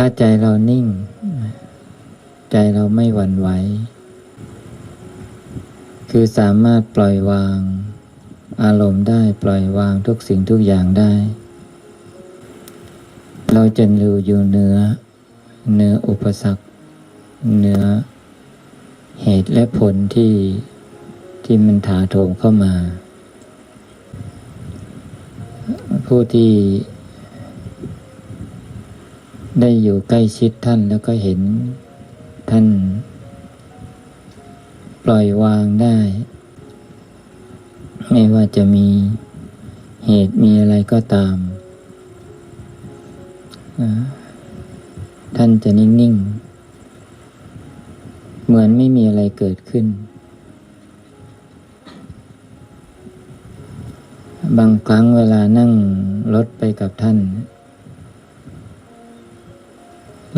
ถ้าใจเรานิ่ง ใจเราไม่หวั่นไหว คือสามารถปล่อยวาง อารมณ์ได้ปล่อยวางทุกสิ่งทุกอย่างได้ เราจะอยู่อยู่เนื้อเนื้ออุปสรรคเนื้อเหตุและผลที่ที่มันถาโถมเข้ามา ผู้ที่ ได้อยู่ใกล้ชิดท่านแล้วก็เห็นท่าน ปล่อยวางได้ ไม่ว่าจะมีเหตุมีอะไรก็ตาม ท่านจะนิ่ง ๆ เหมือนไม่มีอะไรเกิดขึ้น บางครั้งเวลานั่งรถไปกับท่าน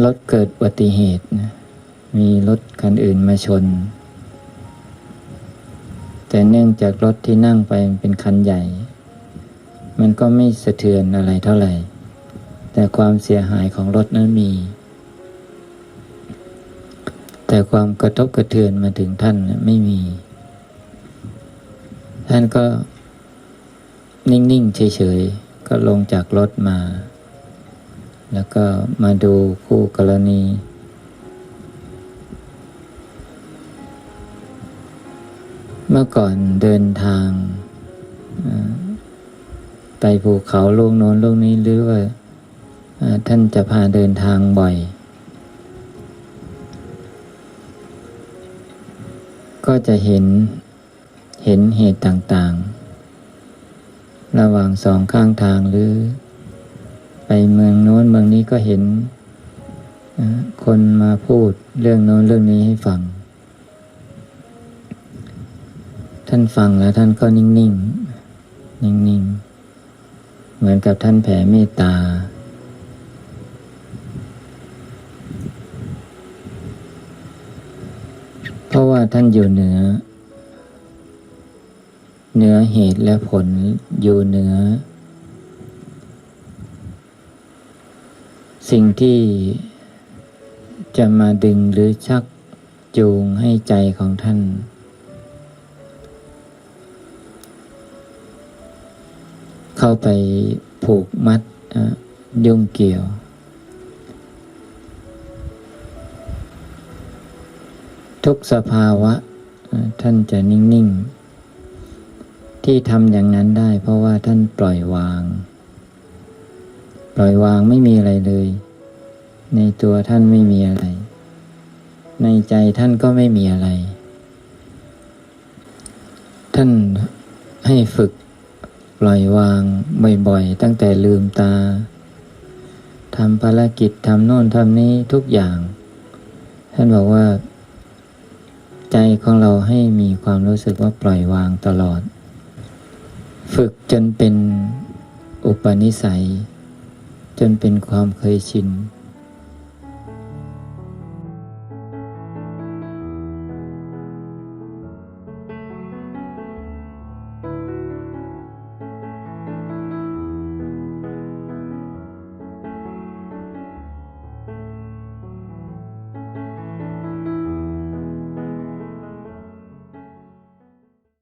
รถเกิดอุบัติเหตุนะมีรถคันอื่นมาชน แต่เนื่องจากรถที่นั่งไปเป็นคันใหญ่ มันก็ไม่สะเทือนอะไรเท่าไหร่ แต่ความเสียหายของรถนั้นมี แต่ความกระทบกระเทือนมาถึงท่านไม่มี ท่านก็นิ่ง ๆ เฉย ๆ ก็ลงจากรถมา แล้วก็มาดูคู่กรณี เมื่อก่อนเดินทาง ไปภูเขาลูกโน้นลูกนี้หรือว่าอ่าท่านจะพาเดินทางบ่อย ก็จะเห็นเห็นเหตุต่างๆ ระหว่างสองข้างทางหรือ ไปเมืองโน้นเมืองนี้ก็เห็น คนมาพูดเรื่องโน้นเรื่องนี้ให้ฟัง ท่านฟังแล้วท่านก็นิ่งๆนิ่งๆเหมือนกับท่านแผ่เมตตา เพราะว่าท่านอยู่เหนือเหนือเหตุและผลอยู่เหนือ สิ่งที่จะมาดึงหรือชักจูงให้ใจของท่าน เข้าไปผูกมัดยุ่งเกี่ยว ทุกสภาวะอะท่านจะนิ่ง ๆ ที่ทำอย่างนั้นได้เพราะว่าท่านปล่อยวาง ปล่อยวางไม่มีอะไรเลย ในตัวท่านไม่มีอะไร ในใจท่านก็ไม่มีอะไร ท่านให้ฝึกปล่อยวางบ่อยๆ ตั้งแต่ลืมตาทำภารกิจทำโน่นทำนี้ทุกอย่าง ท่านบอกว่า ใจของเราให้มีความรู้สึกว่าปล่อยวางตลอด ฝึกจนเป็นอุปนิสัย จนเป็นความเคยชิน